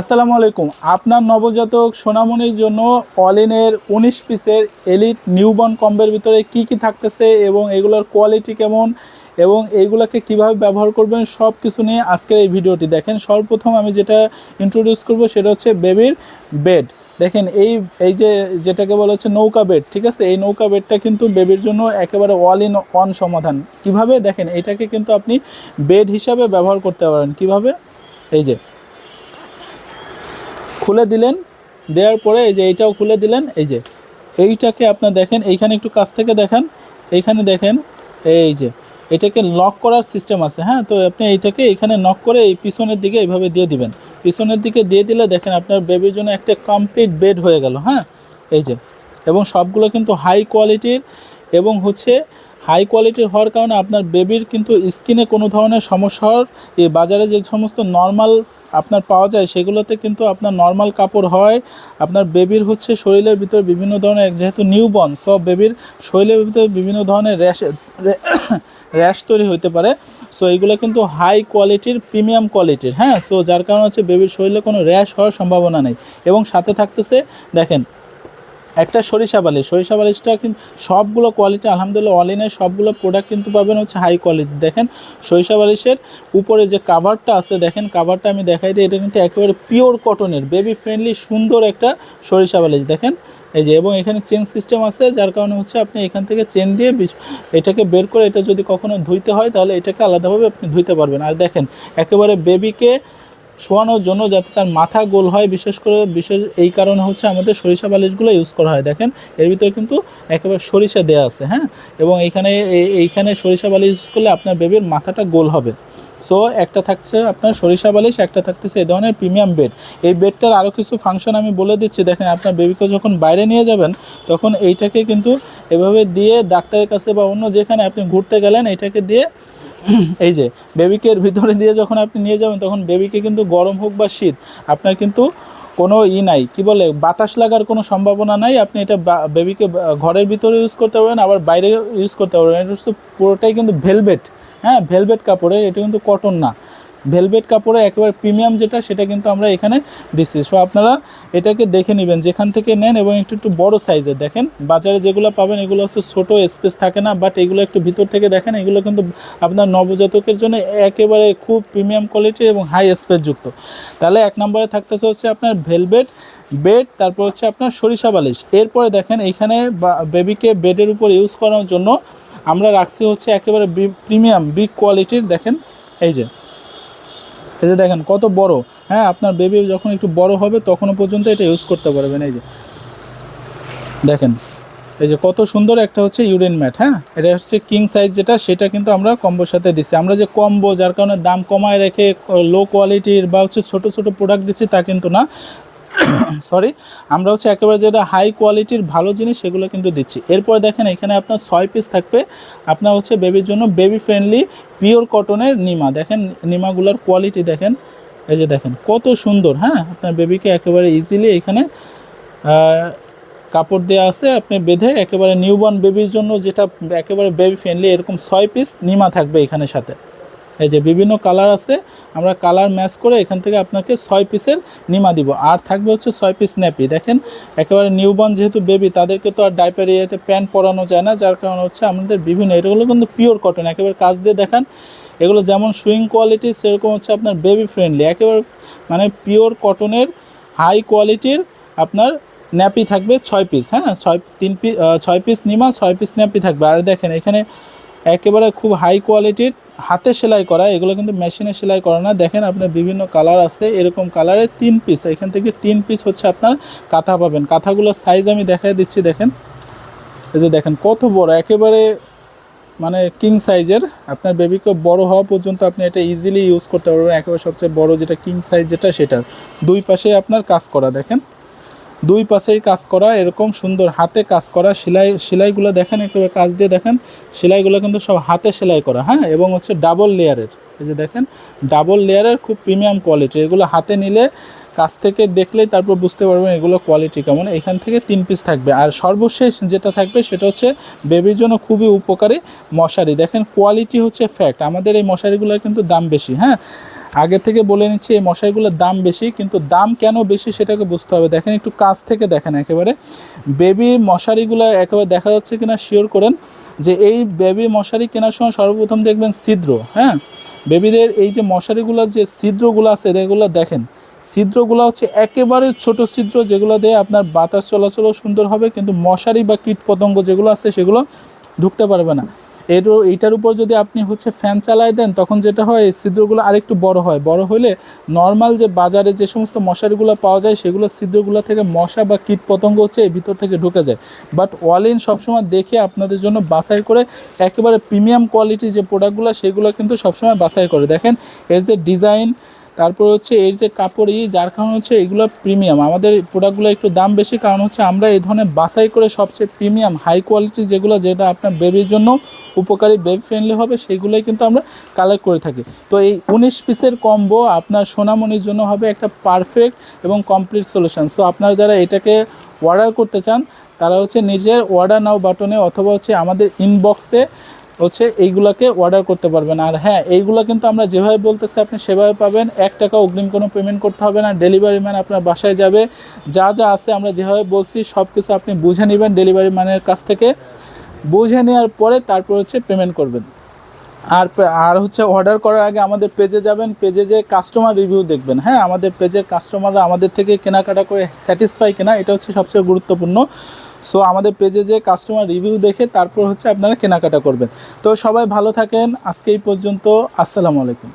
আসসালামু আলাইকুম। আপনার নবজাতক সোনামণির জন্য অলিনের উনিশ পিসের এলিট নিউবর্ন কম্বের ভিতরে কি কি থাকতেছে এবং এগুলোর কোয়ালিটি কেমন এবং এইগুলোকে কীভাবে ব্যবহার করবেন সব কিছু নিয়ে আজকের এই ভিডিওটি দেখেন। সর্বপ্রথম আমি যেটা ইন্ট্রোডিউস করব সেটা হচ্ছে বেবির বেড দেখেন, এই এই যে যেটাকে বলা হচ্ছে নৌকা বেড ঠিক আছে? এই নৌকা বেডটা কিন্তু বেবির জন্য একেবারে অল ইন অন সমাধান। কীভাবে? দেখেন, এটাকে কিন্তু আপনি বেড হিসাবে ব্যবহার করতে পারেন। কীভাবে? এই যে খুলে দিলেন, দেওয়ার পরে এই যে এইটাও খুলে দিলেন, এই যে এইটাকে আপনার দেখেন, এইখানে একটু কাছ থেকে দেখেন, এইখানে দেখেন, এই যে এটাকে লক করার সিস্টেম আছে হ্যাঁ তো আপনি এইটাকে এখানে নক করে এই পিছনের দিকে এইভাবে দিয়ে দিবেন। পিছনের দিকে দিয়ে দিলে দেখেন আপনার বেবির জন্য একটা কমপ্লিট বেড হয়ে গেল হ্যাঁ এই যে এবং সবগুলো কিন্তু হাই কোয়ালিটির এবং হচ্ছে হাই কোয়ালিটির হওয়ার কারণে আপনার বেবির কিন্তু স্কিনে কোনো ধরনের সমস্যা হওয়ার, এই বাজারে যে সমস্ত নর্মাল আপনার পাওয়া যায়, সেগুলোতে কিন্তু আপনার নর্মাল কাপড় হয়। আপনার বেবির হচ্ছে শরীরের ভিতরে বিভিন্ন ধরনের, যেহেতু নিউবর্ন সব বেবির শরীরের ভিতরে বিভিন্ন ধরনের র্যাশ র্যাশ তৈরি হতে পারে। সো এইগুলো কিন্তু হাই কোয়ালিটির প্রিমিয়াম কোয়ালিটির হ্যাঁ? সো যার কারণে হচ্ছে বেবির শরীরে কোনো র্যাশ হওয়ার সম্ভাবনা নেই। এবং সাথে থাকতেছে, দেখেন একটা সরিষা বালিশ। সরিষা বালিশটা কিন্তু সবগুলো কোয়ালিটি আলহামদুলিল্লাহ অল অনলাইনের সবগুলো প্রোডাক্ট কিন্তু পাবেন হচ্ছে হাই কোয়ালিটি দেখেন, সরিষা বালিশের উপরে যে কাভারটা আছে, দেখেন কাভারটা আমি দেখাই দিই, এটা কিন্তু একেবারে পিওর কটনের বেবি ফ্রেন্ডলি সুন্দর একটা সরিষা বালিশ। দেখেন, এই যে, এবং এখানে চেন সিস্টেম আছে, যার কারণে হচ্ছে আপনি এখান থেকে চেন দিয়ে এটাকে বের করে এটা যদি কখনো ধুইতে হয়, তাহলে এটাকে আলাদাভাবে আপনি ধুইতে পারবেন। আর দেখেন, একেবারে বেবিকে শোয়ানোর জন্য যাতে তার মাথা গোল হয়, বিশেষ করে বিশেষ এই কারণে হচ্ছে আমাদের সরিষা বালিশগুলো ইউজ করা হয়। দেখেন, এর ভিতরে কিন্তু একেবারে সরিষা দেয়া আছে হ্যাঁ? এবং এইখানে এই- এইখানে সরিষা বালিশ ইউজ করলে আপনার বেবির মাথাটা গোল হবে। সো একটা থাকছে আপনার সরিষা বালিশ, একটা থাকতেছে এই ধরনের প্রিমিয়াম বেড এই বেডটার আরও কিছু ফাংশন আমি বলে দিচ্ছি। দেখেন, আপনার বেবিকে যখন বাইরে নিয়ে যাবেন, তখন এইটাকে কিন্তু এভাবে দিয়ে ডাক্তারের কাছে বা অন্য যেখানে আপনি ঘুরতে গেলেন, এইটাকে দিয়ে এই যে বেবিকে ভিতরে দিয়ে যখন আপনি নিয়ে যাবেন, তখন বেবিকে কিন্তু গরম হোক বা শীত, আপনার কিন্তু কোনো ই নাই। কি বলে, বাতাস লাগার কোনো সম্ভাবনা নাই। আপনি এটা বেবিকে ঘরের ভিতরে ইউজ করতে পারবেন, আবার বাইরে ইউজ করতে পারবেন। এটা হচ্ছে পুরোটাই কিন্তু ভেলভেট হ্যাঁ? ভেলভেট কাপড়ের, এটা কিন্তু কটন না। ভেলভেট কাপড়ে একেবারে প্রিমিয়াম যেটা, সেটা কিন্তু আমরা এখানে দিচ্ছি। সো আপনারা এটাকে দেখে নেবেন, যেখান থেকে নেন এবং একটু একটু বড় সাইজের দেখেন। বাজারে যেগুলো পাবেন, এগুলো হচ্ছে ছোটো স্পেস থাকে না বাট এগুলো একটু ভিতর থেকে দেখেন, এগুলো কিন্তু আপনার নবজাতকের জন্য একেবারে খুব প্রিমিয়াম কোয়ালিটি এবং হাই স্পেস যুক্ত। তাহলে এক নম্বরে থাকতেছে হচ্ছে আপনার ভেলভেট বেড তারপর হচ্ছে আপনার সরিষা বালিশ। এরপরে দেখেন এইখানে বেবিকে বেডের উপর ইউজ করার জন্য আমরা রাখছি হচ্ছে একেবারে প্রিমিয়াম বিগ কোয়ালিটির দেখেন, এই যে। এই যে দেখেন কত বড়। হ্যাঁ আপনার বেবি যখন একটু বড় হবে, তখনও পর্যন্ত এটা ইউজ করতে পারবেন। এই যে। দেখেন, এই যে কত সুন্দর একটা হচ্ছে ইউরিন ম্যাট হ্যাঁ? এটা হচ্ছে কিং সাইজ যেটা, সেটা কিন্তু আমরা কম্বোর সাথে দিচ্ছি। আমরা যে কম্বো, যার কারণে দাম কমায় রেখে লো কোয়ালিটির বা হচ্ছে ছোটো ছোটো প্রোডাক্ট দিচ্ছি, তা কিন্তু না। সরি আমরা হচ্ছে একেবারে যেটা হাই কোয়ালিটির ভালো জিনিস, সেগুলো কিন্তু দিচ্ছি। এরপর দেখেন, এখানে আপনার ছয় পিস থাকবে। আপনার হচ্ছে বেবির জন্য বেবি ফ্রেন্ডলি পিওর কটনের নিমা। দেখেন, নিমাগুলোর কোয়ালিটি দেখেন। এই যে দেখেন, কত সুন্দর হ্যাঁ? আপনার বেবিকে একেবারে ইজিলি এখানে কাপড় দেওয়া আছে, আপনি বেঁধে একেবারে নিউবর্ন বেবির জন্য যেটা একেবারে বেবি ফ্রেন্ডলি এরকম ছয় পিস নিমা থাকবে এখানে সাথে। এই যে বিভিন্ন কালার আছে, আমরা কালার ম্যাচ করে এখান থেকে আপনাকে ছয় পিসের নিমা দিব। আর থাকবে হচ্ছে ছয় পিস ন্যাপি। দেখেন, একেবারে নিউবর্ন যেহেতু বেবি তাদেরকে তো আর ডাইপার ইয়েতে প্যান্ট পরানো যায় না, যার কারণে হচ্ছে আমাদের বিভিন্ন এটাগুলো কিন্তু পিওর কটন একেবারে কাজ দিয়ে দেখান। এগুলো যেমন সুইং কোয়ালিটি সেরকম হচ্ছে আপনার বেবি ফ্রেন্ডলি একেবারে মানে পিওর কটনের হাই কোয়ালিটির আপনার ন্যাপি থাকবে ছয় পিস। হ্যাঁ ছয়, তিন পিস ছয় পিস নিমা, ছয় পিস ন্যাপি থাকবে। আর দেখেন, এখানে একেবারে খুব হাই কোয়ালিটির হাতে সেলাই করা, এগুলো কিন্তু মেশিনে সেলাই করা না। দেখেন আপনার বিভিন্ন কালার আছে, এরকম কালারের তিন পিস এখান থেকে তিন পিস হচ্ছে আপনার কাঁথা পাবেন। কাঁথাগুলোর সাইজ আমি দেখাই দিচ্ছি, দেখেন। এই যে দেখেন, কত বড়, একেবারে মানে কিং সাইজের আপনার বেবিকে বড় হওয়া পর্যন্ত আপনি এটা ইজিলি ইউজ করতে পারবেন। একেবারে সবচেয়ে বড় যেটা কিং সাইজ যেটা, সেটা। দুই পাশে আপনার কাজ করা, দেখেন। দুই পাশেই কাজ করা, এরকম সুন্দর হাতে কাজ করা, সেলাই, সেলাইগুলো দেখেন, একেবারে কাজ দিয়ে দেখেন, সেলাইগুলো কিন্তু সব হাতে সেলাই করা হ্যাঁ? এবং হচ্ছে ডাবল লেয়ারের এই যে দেখেন ডাবল লেয়ারের খুব প্রিমিয়াম কোয়ালিটি এগুলো হাতে নিলে কাছ থেকে দেখলেই তারপর বুঝতে পারবেন এগুলো কোয়ালিটি কেমন, এখান থেকে তিন পিস থাকবে, আর সর্বশেষ যেটা থাকবে সেটা হচ্ছে বেবির জন্য খুবই উপকারী মশারি, দেখেন কোয়ালিটি হচ্ছে ফ্যাক্ট আমাদের এই মশারিগুলোর কিন্তু দাম বেশি হ্যাঁ? আগে থেকে বলে নিচ্ছি, এই মশারিগুলোর দাম বেশি, কিন্তু দাম কেন বেশি সেটাকে বুঝতে হবে। দেখেন একটু কাছ থেকে দেখেন একেবারে। বেবি মশারিগুলো একেবারে দেখা যাচ্ছে কিনা শিওর করেন যে এই বেবি মশারি কেনার সময় সর্বপ্রথম দেখবেন ছিদ্র হ্যাঁ? বেবিদের এই যে মশারিগুলোর যে ছিদ্রগুলো আছে, এগুলো দেখেন। ছিদ্রগুলো হচ্ছে একেবারে ছোট ছিদ্র, যেগুলো দিয়ে আপনার বাতাস চলাচলও সুন্দর হবে, কিন্তু মশারি বা কীট পতঙ্গ যেগুলো আছে, সেগুলো ঢুকতে পারবে না। এর এইটার উপর যদি আপনি হচ্ছে ফ্যান চালাই দেন, তখন যেটা হয়, এই ছিদ্রগুলো আরেকটু বড় হয়। বড় হলে নর্মাল যে বাজারে যে সমস্ত মশারিগুলো পাওয়া যায়, সেগুলো ছিদ্রগুলো থেকে মশা বা কীট পতঙ্গ হচ্ছে এই ভিতর থেকে ঢুকে যায়। বাট অল ইন সবসময় দেখে আপনাদের জন্য বাছাই করে, একেবারে প্রিমিয়াম কোয়ালিটি যে প্রোডাক্টগুলো সেগুলো কিন্তু সবসময় বাছাই করে। দেখেন, এর যে ডিজাইন তারপর হচ্ছে এর যে কাপড়ই যার কারণ হচ্ছে এগুলো প্রিমিয়াম আমাদের প্রোডাক্টগুলো একটু দাম বেশি, কারণ হচ্ছে আমরা এই ধরনের বাছাই করে সবচেয়ে প্রিমিয়াম হাই কোয়ালিটি যেগুলো, যেটা আপনার বেবির জন্য উপকারী বেবি ফ্রেন্ডলি হবে সেইগুলোই কিন্তু আমরা কালেক্ট করে থাকি। তো এই উনিশ পিসের কম্বো আপনার সোনামণির জন্য হবে একটা পারফেক্ট এবং কমপ্লিট সলিউশন সো আপনারা যারা এটাকে অর্ডার করতে চান, তারা হচ্ছে নিজের অর্ডার নাও বাটনে অথবা হচ্ছে আমাদের ইনবক্সে হচ্ছে এইগুলাকে অর্ডার করতে পারবেন। আর হ্যাঁ এইগুলো কিন্তু আমরা যেভাবে বলতেছি, আপনি সেভাবে পাবেন। এক টাকা অগ্রিম কোনো পেমেন্ট করতে হবে না। ডেলিভারি ম্যান আপনার বাসায় যাবে। যা যা আছে আমরা যেভাবে বলছি সব কিছু আপনি বুঝে নেবেন ডেলিভারি ম্যানের কাছ থেকে। বুঝে নেওয়ার পরে তারপর হচ্ছে পেমেন্ট করবেন। আর আর হচ্ছে অর্ডার করার আগে আমাদের পেজে যাবেন পেজে যে কাস্টমার রিভিউ দেখবেন। হ্যাঁ আমাদের পেজের কাস্টমাররা আমাদের থেকে কেনাকাটা করে স্যাটিসফাই কেনা, এটা হচ্ছে সবচেয়ে গুরুত্বপূর্ণ। সো আমাদের পেজে যে কাস্টমার রিভিউ দেখে তারপর হচ্ছে আপনারা কেনাকাটা করবেন। তো সবাই ভালো থাকেন, আজকে এই পর্যন্ত, আসসালামু আলাইকুম।